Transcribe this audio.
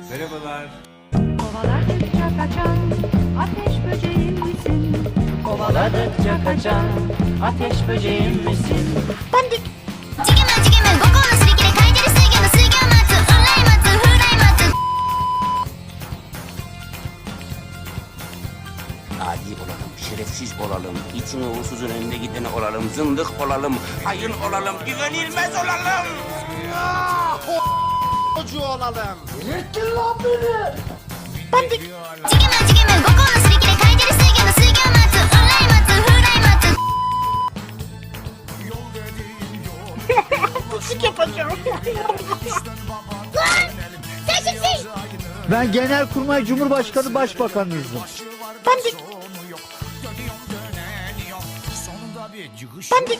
Merhabalar. Kovaladıkça kaçan ateş böceğim misin? Kovaladıkça kaçan ateş böceğim misin? Bandik. Çıkımın çıkımın kokonun sürükleri kaydırı sığgımı sığgamatı hırlaymatı hırlaymatı. Adi olalım, şerefsiz olalım, için uğursuzun önünde gideni olalım, zındık olalım, hayın olalım, güvenilmez olalım çocuğu olalım. Yettin lan beni. Bandık. Çikime çikime kokona sirikine kaygeri sirikine sirikine matı hırlay matı hırlay matı. Kusuk yapacağım. lan! Teşekkür Ben Genelkurmay Cumhurbaşkanı Başbakanınızım. Bandık. Bandık.